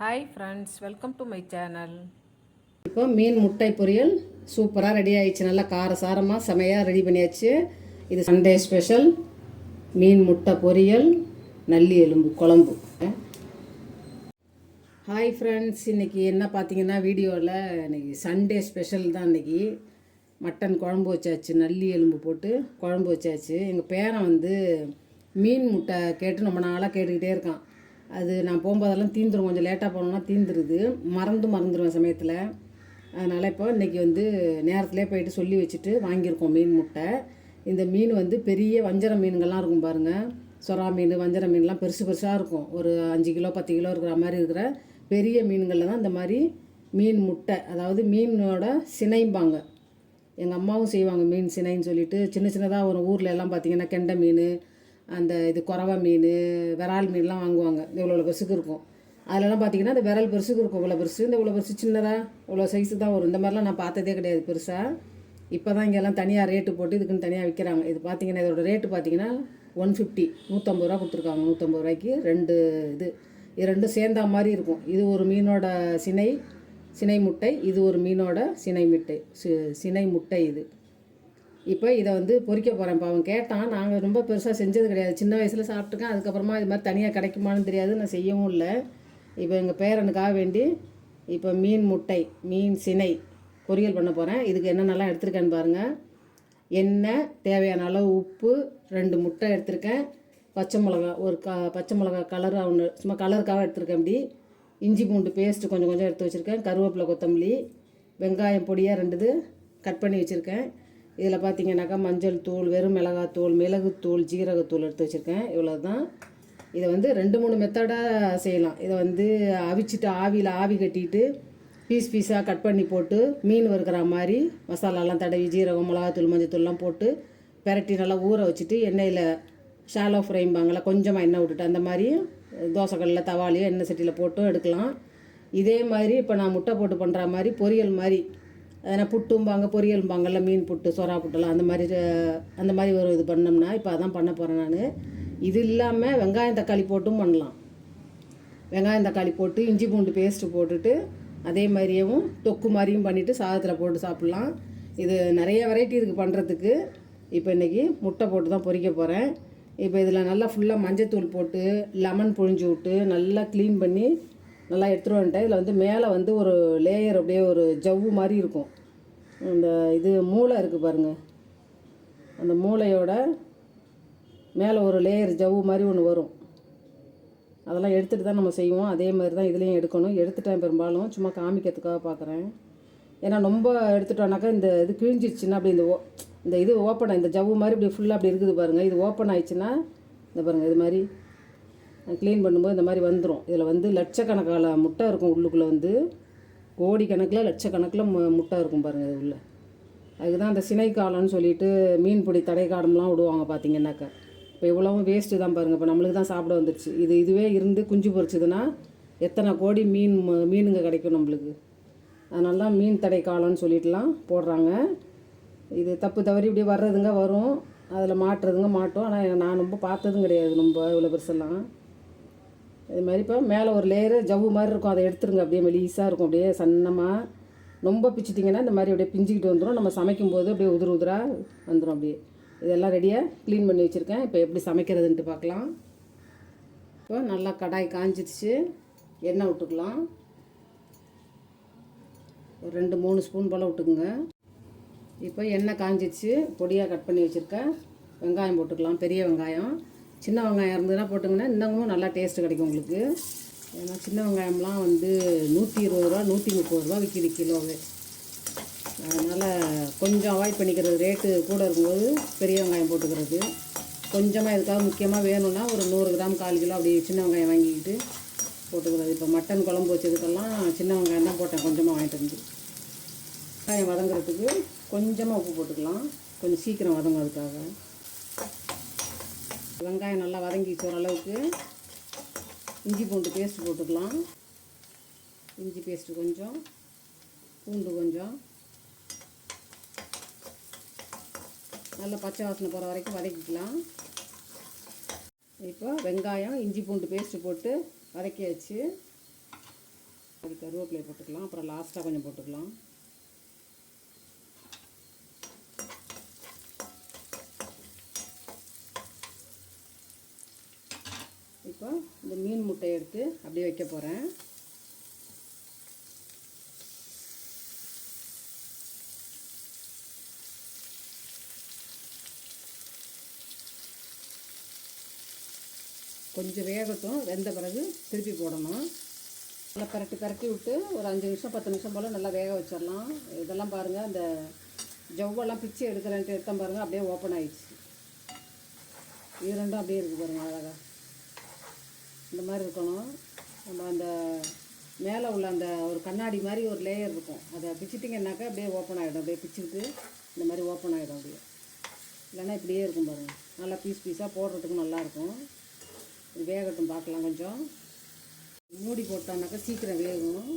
Hi friends welcome to my channel இப்போ மீன் முட்டை பொரியல் சூப்பராக ரெடி ஆயிடுச்சு. நல்லா காரசாரமாக செமையாக ரெடி பண்ணியாச்சு. இது சண்டே ஸ்பெஷல் மீன் முட்டை பொரியல் நல்லி எலும்பு குழம்பு. ஹாய் ஃப்ரெண்ட்ஸ் இன்றைக்கி என்ன பார்த்தீங்கன்னா வீடியோவில் இன்னைக்கு சண்டே ஸ்பெஷல் தான் இன்றைக்கி மட்டன் குழம்பு வச்சாச்சு நல்லி எலும்பு போட்டு குழம்பு வச்சாச்சு. எங்கள் பேரன் வந்து மீன் முட்டை கேட்டு ரொம்ப நாளாக கேட்டுக்கிட்டே இருக்கான். அது நான் போகும்போதெல்லாம் தீந்துடும் கொஞ்சம் லேட்டாக போனோன்னா தீந்துருது. மறந்து மறந்துடுவேன் சமயத்தில். அதனால் இப்போ இன்றைக்கி வந்து நேரத்துலேயே போயிட்டு சொல்லி வச்சுட்டு வாங்கியிருக்கோம் மீன் முட்டை. இந்த மீன் வந்து பெரிய வஞ்சர மீன்கள்லாம் இருக்கும் பாருங்கள் சொரா மீன் வஞ்சர மீன்லாம் பெருசு பெருசாக இருக்கும். ஒரு அஞ்சு கிலோ பத்து கிலோ இருக்கிற மாதிரி இருக்கிற பெரிய மீன்களில் தான் இந்த மாதிரி மீன் முட்டை அதாவது மீனோட சினைம்பாங்க. எங்கள் அம்மாவும் செய்வாங்க மீன் சினைன்னு சொல்லிட்டு. சின்ன சின்னதாக ஒரு ஊரில் எல்லாம் பார்த்தீங்கன்னா கெண்டை மீன் அந்த இது குறவா மீன் விரால் மீன்லாம் வாங்குவாங்க. இவ்வளோ இவ்வளோ பெருசுக்கு இருக்கும். அதிலலாம் பார்த்தீங்கன்னா அந்த விரல் பெருசுக்கு இருக்கும். இவ்வளோ பெருசு இந்த இவ்வளோ பெருசு சின்னதாக இவ்வளோ சைஸு தான் வரும். இந்த மாதிரிலாம் நான் பார்த்ததே கிடையாது பெருசாக இப்போ தான் இங்கெல்லாம் தனியாக ரேட்டு போட்டு இதுக்குன்னு தனியாக விற்கிறாங்க இது பார்த்தீங்கன்னா இதோட ரேட்டு பார்த்தீங்கன்னா ஒன் ஃபிஃப்டி நூற்றம்பது ரூபா கொடுத்துருக்காங்க. நூற்றம்பது ரூபாய்க்கு ரெண்டு இது. இது ரெண்டும் சேர்ந்தா மாதிரி இருக்கும். இது ஒரு மீனோட சினை சினை முட்டை இது ஒரு மீனோட சினை முட்டை. சி- சினை முட்டை இது. இப்போ இதை வந்து பொறிக்க போகிறேன் இப்போ அவன் கேட்டான் நாங்கள் ரொம்ப பெருசாக செஞ்சது கிடையாது. சின்ன வயசில் சாப்பிட்டுக்கேன் அதுக்கப்புறமா இது மாதிரி தனியாக கிடைக்குமான்னு தெரியாது. நான் செய்யவும் இல்லை. இப்போ எங்கள் பேரனுக்காக வேண்டி இப்போ மீன் முட்டை மீன் சினை பொரியல் பண்ண போகிறேன் இதுக்கு என்னென்னலாம் எடுத்திருக்கேன்னு பாருங்கள் எண்ணெய் தேவையான அளவு உப்பு ரெண்டு முட்டை எடுத்திருக்கேன். பச்சை மிளகா ஒரு க பச்சை மிளகா கலர் ஒன்று சும்மா கலருக்காக எடுத்திருக்கேன் இப்படி. இஞ்சி பூண்டு பேஸ்ட்டு கொஞ்சம் கொஞ்சம் எடுத்து வச்சுருக்கேன். கருவேப்பிலை கொத்தமல்லி வெங்காயம் பொடியாக ரெண்டுது கட் பண்ணி வச்சுருக்கேன். இதில் பார்த்தீங்கன்னாக்கா மஞ்சள் தூள் வெறும் மிளகாத்தூள் மிளகுத்தூள் ஜீரகத்தூள் எடுத்து வச்சுருக்கேன். இவ்வளோ தான் இதை வந்து ரெண்டு மூணு மெத்தடாக செய்யலாம். இதை வந்து அவிச்சிட்டு ஆவியில் ஆவி கட்டிட்டு பீஸ் பீஸாக கட் பண்ணி போட்டு மீன் வறுக்கிற மாதிரி மசாலாலாம் தடவி ஜீரகம் மிளகாத்தூள் மஞ்சத்தூள்லாம் போட்டு பெரட்டி நல்லா ஊற வச்சுட்டு எண்ணெயில் ஷாலோ ஃப்ரைம்பாங்கள கொஞ்சமாக எண்ணெய் விட்டுட்டு அந்த மாதிரி தோசைக்கல்லில் தவாலியோ எண்ணெய் சட்டியில் போட்டும் எடுக்கலாம். இதே மாதிரி இப்போ நான் முட்டை போட்டு பண்ணுற மாதிரி பொரியல் மாதிரி ஏன்னா புட்டும்பாங்க பொரியல்பாங்கல்ல மீன் புட்டு சொரா புட்டுலாம் அந்த மாதிரி அந்த மாதிரி ஒரு இது பண்ணோம்னா இப்போ அதான் பண்ண போகிறேன் நான். இது இல்லாமல் வெங்காயம் தக்காளி போட்டும் பண்ணலாம். வெங்காயம் தக்காளி போட்டு இஞ்சி பூண்டு பேஸ்ட்டு போட்டுட்டு அதே மாதிரியேவும் தொக்கு மாதிரியும் பண்ணிவிட்டு சாதத்தில் போட்டு சாப்பிட்லாம். இது நிறைய வெரைட்டி இருக்குது பண்ணுறதுக்கு இப்போ இன்றைக்கி முட்டை போட்டு தான் பொரிக்க போகிறேன் இப்போ இதில் நல்லா ஃபுல்லாக மஞ்சத்தூள் போட்டு லெமன் புழிஞ்சு விட்டு நல்லா க்ளீன் பண்ணி நல்லா எடுத்துகிட்டு வந்துட்டேன். இதில் வந்து மேலே வந்து ஒரு லேயர் அப்படியே ஒரு ஜவ்வு மாதிரி இருக்கும். இந்த இது மூளை இருக்குது பாருங்கள் அந்த மூளையோட மேலே ஒரு லேயர் ஜவ்வு மாதிரி ஒன்று வரும். அதெல்லாம் எடுத்துகிட்டு தான் நம்ம செய்வோம். அதே மாதிரி தான் இதுலேயும் எடுக்கணும். எடுத்துட்டேன் பெரும்பாலும். சும்மா காமிக்கிறதுக்காக பார்க்குறேன் ஏன்னா ரொம்ப எடுத்துட்டோன்னாக்கா இந்த இது கிழிஞ்சிருச்சுன்னா அப்படி இந்த ஓ இந்த இது ஓப்பன் இந்த ஜவ்வு மாதிரி இப்படி ஃபுல்லாக அப்படி இருக்குது பாருங்கள் இது ஓப்பன் ஆயிடுச்சுன்னா இந்த பாருங்கள் இது மாதிரி க்ளீன் பண்ணும்போது இந்த மாதிரி வந்துடும் இதில் வந்து லட்சக்கணக்கான முட்டை இருக்கும் உள்ளுக்குள்ளே வந்து. கோடிக்கணக்கில் லட்சக்கணக்கில் மு முட்டை இருக்கும் பாருங்கள் இது உள்ள. அதுக்கு தான் அந்த சினை காலம்னு சொல்லிட்டு மீன் பிடி தடை காலம்லாம் விடுவாங்க பார்த்தீங்கன்னாக்கா இப்போ இவ்வளவும் வேஸ்ட்டு தான் பாருங்கள் இப்போ நம்மளுக்கு தான் சாப்பிட வந்துடுச்சு இது இதுவே இருந்து குஞ்சு பொரிச்சதுன்னா எத்தனை கோடி மீன் ம- மீனுங்க கிடைக்கும் நம்மளுக்கு. அதனால தான் மீன் தடை காலம்னு சொல்லிட்டுலாம் போடுறாங்க. இது தப்பு தவறி இப்படி வர்றதுங்க வரும். அதில் மாட்டுறதுங்க மாட்டோம். ஆனால் நான் ரொம்ப பார்த்ததும் கிடையாது. ரொம்ப இவ்வளோ பெருசெல்லாம். இது மாதிரி இப்போ மேலே ஒரு லேயரு ஜவ்வு மாதிரி இருக்கும். அதை எடுத்துருங்க. அப்படியே மெலீஸாக இருக்கும். அப்படியே சன்னமாக ரொம்ப பிச்சிட்டிங்கன்னா இந்த மாதிரி அப்படியே பிஞ்சிக்கிட்டு வந்துடும் நம்ம சமைக்கும்போது அப்படியே உதிர உதிராக வந்துடும் அப்படியே. இதெல்லாம் ரெடியாக க்ளீன் பண்ணி வச்சுருக்கேன். இப்போ எப்படி சமைக்கிறதுன்ட்டு பார்க்கலாம். இப்போ நல்லா கடாய் காஞ்சிடுச்சு எண்ணெய் விட்டுக்கலாம். ஒரு ரெண்டு மூணு ஸ்பூன் போல் விட்டுக்குங்க. இப்போ எண்ணெய் காஞ்சிடுச்சு பொடியாக கட் பண்ணி வச்சுருக்கேன். வெங்காயம் போட்டுக்கலாம். பெரிய வெங்காயம். சின்ன வெங்காயம் இருந்ததுன்னா போட்டுங்கன்னா இன்னமும் நல்லா டேஸ்ட் கிடைக்கும் உங்களுக்கு. ஏன்னா சின்ன வெங்காயம்லாம் வந்து நூற்றி இருபது ரூபா நூற்றி முப்பது ரூபா விற்கிது கிலோவே. அதனால் கொஞ்சம் அவாய்ட் பண்ணிக்கிறது ரேட்டு கூட இருக்கும்போது பெரிய வெங்காயம் போட்டுக்கிறது. கொஞ்சமாக இதுக்காக முக்கியமாக வேணும்னா ஒரு நூறு கிராம் கால் கிலோ அப்படி சின்ன வெங்காயம் வாங்கிக்கிட்டு போட்டுக்கிறது. இப்போ மட்டன் குழம்பு வச்சதுக்கெல்லாம் சின்ன வெங்காயம் தான் போட்டேன் கொஞ்சமாக வாங்கிட்டு வந்து. வெங்காயம் வதங்குறதுக்கு கொஞ்சமாக உப்பு போட்டுக்கலாம். கொஞ்சம் சீக்கிரம் வதங்கும் அதுக்காக. வெங்காயம் நல்லா வதங்கிச்சு ஓரளவுக்கு இஞ்சி பூண்டு பேஸ்ட் போட்டுக்கலாம். இஞ்சி பேஸ்ட்டு கொஞ்சம் பூண்டு கொஞ்சம். நல்லா பச்சை வாசனை போகிற வரைக்கும் வதக்கிக்கலாம். இப்போ வெங்காயம் இஞ்சி பூண்டு பேஸ்ட்டு போட்டு வதக்கியாச்சு. அது கருவேப்பிலை போட்டுக்கலாம். அப்புறம் லாஸ்ட்டாக கொஞ்சம் போட்டுக்கலாம் இப்போ இந்த மீன் முட்டையை எடுத்து அப்படியே வைக்க போகிறேன் கொஞ்சம் வேகட்டும் வெந்த பிறகு திருப்பி போடணும். நல்லா பரட்டி பரட்டி விட்டு ஒரு அஞ்சு நிமிஷம் பத்து நிமிஷம் போல் நல்லா வேக வச்சிடலாம். இதெல்லாம் பாருங்கள் அந்த ஜவ்வெல்லாம் பிச்சு எடுக்கிறேன்ட்டு எடுத்தோம் பாருங்கள் அப்படியே ஓப்பன் ஆயிடுச்சு. இது ரெண்டும் அப்படியே இருக்குது பாருங்கள் அழகாக இந்த மாதிரி இருக்கணும். நம்ம அந்த மேலே உள்ள அந்த ஒரு கண்ணாடி மாதிரி ஒரு லேயர் இருக்கும். அதை பிச்சிட்டிங்கன்னாக்கா அப்படியே ஓப்பன் ஆகிடும் அப்படியே பிச்சுக்கிட்டு இந்த மாதிரி ஓப்பன் ஆகிடும் அப்படியே. இல்லைன்னா இப்படியே இருக்கும் பாருங்கள் நல்லா பீஸ் பீஸாக போடுறதுக்கு நல்லாயிருக்கும் வேகட்டும் பார்க்கலாம் கொஞ்சம். மூடி போட்டோம்னாக்கா சீக்கிரம் வேகும்.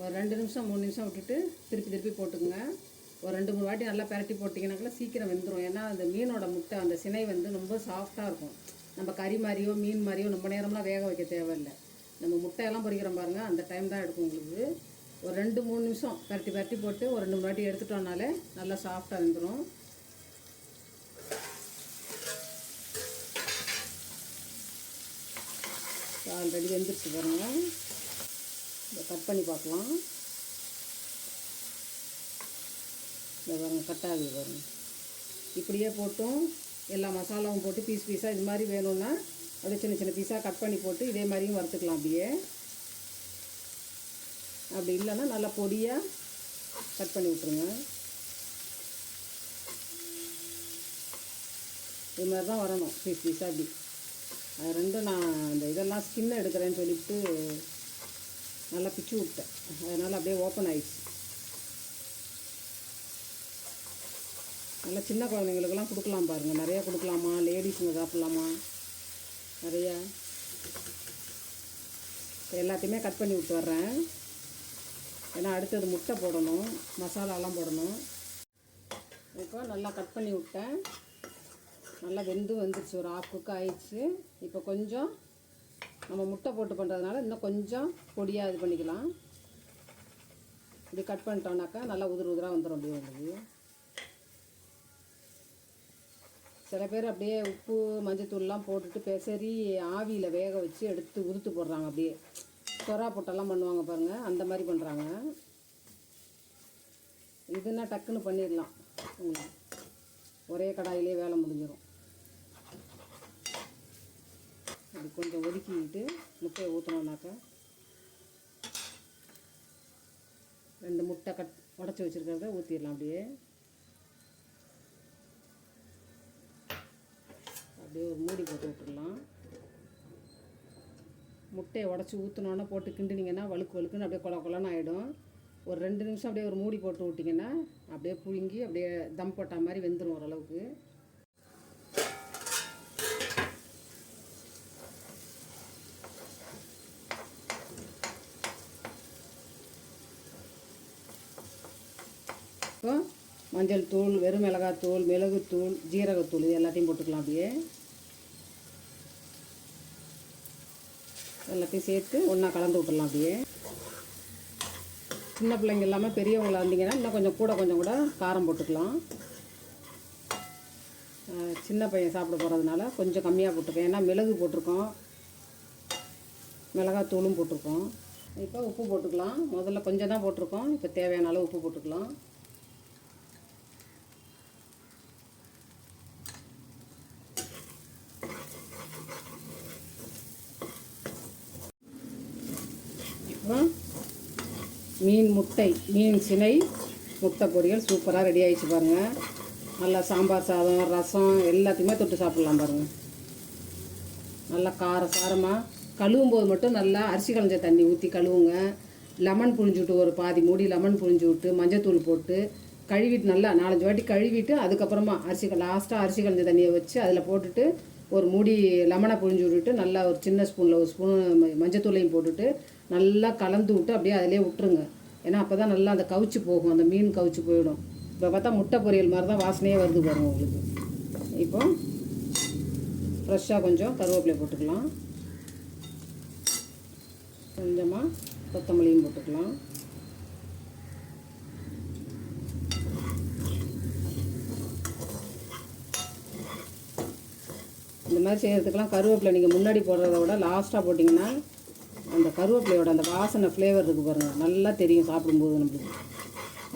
ஒரு ரெண்டு நிமிஷம் மூணு நிமிஷம் விட்டுட்டு திருப்பி திருப்பி போட்டுக்குங்க. ஒரு ரெண்டு மூணு வாட்டி நல்லா பரட்டி போட்டிங்கனாக்கா சீக்கிரம் வெந்துடும் ஏன்னா அந்த மீனோட முட்டை அந்த சினை வந்து ரொம்ப சாஃப்டாக இருக்கும். நம்ம கறி மாதிரியோ மீன் மாதிரியோ ரொம்ப நேரம்லாம் வேக வைக்க தேவையில்லை. நம்ம முட்டையெல்லாம் பொறிக்கிறோம் பாருங்கள் அந்த டைம் தான் எடுக்கும் உங்களுக்கு. ஒரு ரெண்டு மூணு நிமிஷம் பரட்டி பரட்டி போட்டு ஒரு ரெண்டு மூணு வாட்டி எடுத்துட்டோம்னாலே நல்லா சாஃப்டாக வெந்துடும் ஆல்ரெடி வெந்துருச்சு பாருங்க. இதை கட் பண்ணி பார்க்கலாம். இதை பாருங்கள் கட் ஆகுது பாருங்கள் இப்படியே போட்டும். எல்லா மசாலாவும் போட்டு பீஸ் பீஸாக இது மாதிரி வேணும்னா அப்படியே சின்ன சின்ன பீஸாக கட் பண்ணி போட்டு இதே மாதிரியும் வறுத்துக்கலாம் அப்படியே. அப்படி இல்லைன்னா நல்லா பொடியாக கட் பண்ணி விட்ருங்க இது மாதிரி தான் வரணும் பீஸ் பீஸாக அப்படி அது ரெண்டும் நான் இந்த இதெல்லாம் ஸ்கின் எடுக்கிறேன்னு சொல்லிட்டு நல்லா பிச்சு விட்டேன். அதனால் அப்படியே ஓப்பன் ஆயிடுச்சு. நல்லா சின்ன குழந்தைங்களுக்கெல்லாம் கொடுக்கலாம் பாருங்கள் நிறையா கொடுக்கலாமா? லேடிஸுங்க சாப்பிட்லாமா? நிறையா. எல்லாத்தையுமே கட் பண்ணி விட்டு வர்றேன். ஏன்னா அடுத்தது முட்டை போடணும். மசாலாலாம் போடணும். இப்போ நல்லா கட் பண்ணி விட்டேன். நல்லா வெந்து வந்துருச்சு. ஒரு ஆஃப் குக் ஆயிடுச்சு. இப்போ கொஞ்சம் நம்ம முட்டை போட்டு பண்ணுறதுனால இன்னும் கொஞ்சம் பொடியாக இது பண்ணிக்கலாம். இப்படி கட் பண்ணிட்டோம்னாக்கா நல்லா உதிர் உதிராக வந்துடும் அப்படியே உங்களுக்கு. சில பேர் அப்படியே உப்பு மஞ்சத்தூள்லாம் போட்டுட்டு பெசரி ஆவியில் வேக வச்சு எடுத்து உதுத்து போடுறாங்க அப்படியே. சொரா போட்டெல்லாம் பண்ணுவாங்க பாருங்கள் அந்த மாதிரி பண்ணுறாங்க இதுன்னா டக்குன்னு பண்ணிடலாம். ஒரே கடாயிலே வேலை முடிஞ்சிடும் அது கொஞ்சம் ஒதுக்கிக்கிட்டு முட்டையை ஊற்றினோம்னாக்கா ரெண்டு முட்டை கட் உடச்சி வச்சுருக்கிறத ஊற்றிடலாம் அப்படியே. அப்படியே ஒரு மூடி போட்டு விட்டுடலாம். முட்டையை உடச்சி ஊற்றினோன்னே போட்டு கிண்டினீங்கன்னா வழுக்கு வழுக்குன்னு அப்படியே கொல கொலன்னு ஆகிடும் ஒரு ரெண்டு நிமிஷம் அப்படியே ஒரு மூடி போட்டு விட்டிங்கன்னா அப்படியே புழுங்கி அப்படியே தம் போட்ட மாதிரி வெந்துடும் ஓரளவுக்கு. இப்போ மஞ்சள் தூள் வெறும் மிளகாத்தூள் மிளகுத்தூள் ஜீரகத்தூள் இது எல்லாத்தையும் போட்டுக்கலாம் அப்படியே. எல்லாத்தையும் சேர்த்து ஒன்றா கலந்து விட்டுடலாம் அப்படியே. சின்ன பிள்ளைங்க இல்லாமல் பெரியவங்களா இருந்தீங்கன்னா இன்னும் கொஞ்சம் கூட கொஞ்சம் கூட காரம் போட்டுக்கலாம். சின்ன பையன் சாப்பிட போகிறதுனால கொஞ்சம் கம்மியாக போட்டுருக்கேன் ஏன்னா மிளகு போட்டிருக்கோம். மிளகாத்தூளும் போட்டிருக்கோம். இப்போ உப்பு போட்டுக்கலாம். முதல்ல கொஞ்சம் தான் போட்டிருக்கோம். இப்போ தேவையான அளவு உப்பு போட்டுக்கலாம் இப்போ மீன் முட்டை மீன் சினை முட்டை பொரியல் சூப்பராக ரெடி ஆகிடுச்சு பாருங்கள் நல்லா சாம்பார் சாதம் ரசம் எல்லாத்தையுமே தொட்டு சாப்பிட்லாம் பாருங்கள் நல்லா கார சாரமாக கழுவும் போது மட்டும் நல்லா அரிசி களைஞ்ச தண்ணி ஊற்றி கழுவுங்க. லெமன் புழிஞ்சு விட்டு ஒரு பாதி மூடி லெமன் புழிஞ்சு விட்டு மஞ்சத்தூள் போட்டு கழுவிட்டு நல்லா நாலஞ்சு வாட்டி கழுவிட்டு அதுக்கப்புறமா அரிசி லாஸ்ட்டாக அரிசி களைஞ்ச தண்ணியை வச்சு அதில் போட்டுட்டு ஒரு மூடி லெமனை புழிஞ்சு விட்டுட்டு நல்லா ஒரு சின்ன ஸ்பூனில் ஒரு ஸ்பூன் மஞ்சத்தூளையும் போட்டுட்டு நல்லா கலந்து விட்டு அப்படியே அதிலே விட்டுருங்க. ஏன்னா அப்போ தான் நல்லா அந்த கவிச்சு போகும். அந்த மீன் கவிச்சு போயிடும். இப்போ பார்த்தா முட்டை பொரியல் மாதிரி தான் வாசனையே வருது பாருங்க உங்களுக்கு. இப்போ ஃப்ரெஷ்ஷாக கொஞ்சம் கருவேப்பிலை போட்டுக்கலாம். கொஞ்சமாக கொத்தமல்லியும் போட்டுக்கலாம். இந்த மாதிரி செய்கிறதுக்கெலாம் கருவேப்பிலை நீங்கள் முன்னாடி போடுறத விட லாஸ்ட்டாக போட்டிங்கன்னா அந்த கருவேப்பிலையோட அந்த வாசனை ஃப்ளேவர் இருக்குது பாருங்கள் நல்லா தெரியும் சாப்பிடும்போது நம்மளுக்கு.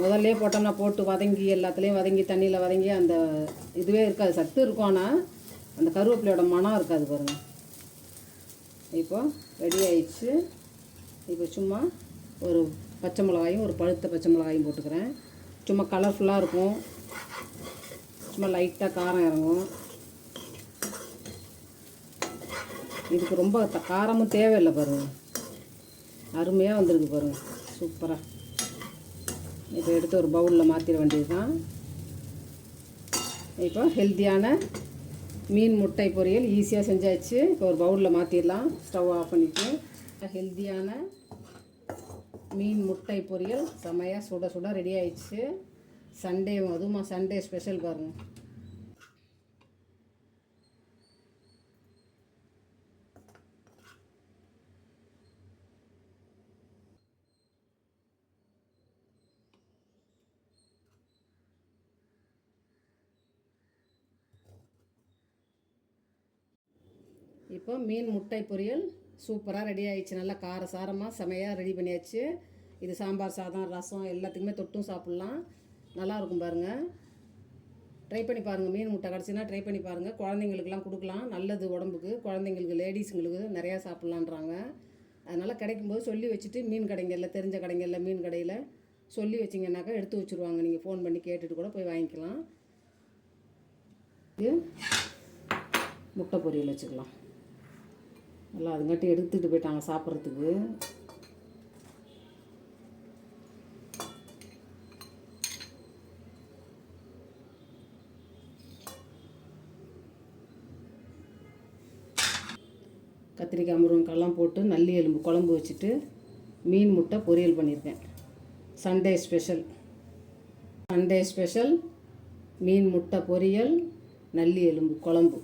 முதல்ல போட்டோம்னா போட்டு வதங்கி எல்லாத்துலேயும் வதங்கி தண்ணியில் வதங்கி அந்த இதுவே இருக்காது. சத்து இருக்கும் ஆனால் அந்த கருவேப்பிலையோட மனம் இருக்காது பாருங்கள் இப்போ ரெடி ஆயிடுச்சு. இப்போ சும்மா ஒரு பச்சை மிளகாயும் ஒரு பழுத்த பச்சை மிளகாயும் போட்டுக்கிறேன். சும்மா கலர்ஃபுல்லாக இருக்கும். சும்மா லைட்டாக காரம் இறங்கும். இதுக்கு ரொம்ப த- காரமும் தேவையில்லை பாருங்கள் அருமையாக வந்துருக்கு பாருங்கள் சூப்பராக இப்போ எடுத்து ஒரு பவுலில் மாற்றிட வேண்டியது தான் இப்போ ஹெல்த்தியான மீன் முட்டை பொரியல் ஈஸியாக செஞ்சாச்சு. இப்போ ஒரு பவுலில் மாற்றிடலாம் ஸ்டவ் ஆஃப் பண்ணிவிட்டு ஹெல்த்தியான மீன் முட்டை பொரியல் செம்மையாக சுட சுட ரெடி ஆயிடுச்சு. சண்டே அதுவும் சண்டே ஸ்பெஷல் பாருங்கள் இப்போ மீன் முட்டை பொரியல் சூப்பராக ரெடி ஆயிடுச்சு. நல்லா கார சாரமாக செமையாக ரெடி பண்ணியாச்சு. இது சாம்பார் சாதம் ரசம் எல்லாத்துக்குமே தொட்டும் சாப்பிட்லாம். நல்லா இருக்கும் பாருங்கள் ட்ரை பண்ணி பாருங்கள் மீன் முட்டை கிடச்சின்னா ட்ரை பண்ணி பாருங்கள் குழந்தைங்களுக்குலாம் கொடுக்கலாம். நல்லது உடம்புக்கு. குழந்தைங்களுக்கு லேடிஸுங்களுக்கு நிறையா சாப்பிட்லான்றாங்க. அதனால் கிடைக்கும்போது சொல்லி வச்சுட்டு மீன் கடைங்களில் தெரிஞ்ச கடைங்களில் மீன் கடையில் சொல்லி வச்சிங்கன்னாக்கா எடுத்து வச்சுருவாங்க. நீங்கள் ஃபோன் பண்ணி கேட்டுட்டு கூட போய் வாங்கிக்கலாம். இது முட்டை பொரியல் வச்சுக்கலாம். நல்லா அதுங்காட்டி எடுத்துகிட்டு போயிட்டாங்க சாப்பிட்றதுக்கு. கத்திரிக்காய் முருங்கைக்காய்லாம் போட்டு நல்லி எலும்பு குழம்பு வச்சுட்டு மீன் முட்டை பொரியல் பண்ணியிருக்கேன். சண்டே ஸ்பெஷல் சண்டே ஸ்பெஷல் மீன் முட்டை பொரியல் நல்லி எலும்பு குழம்பு.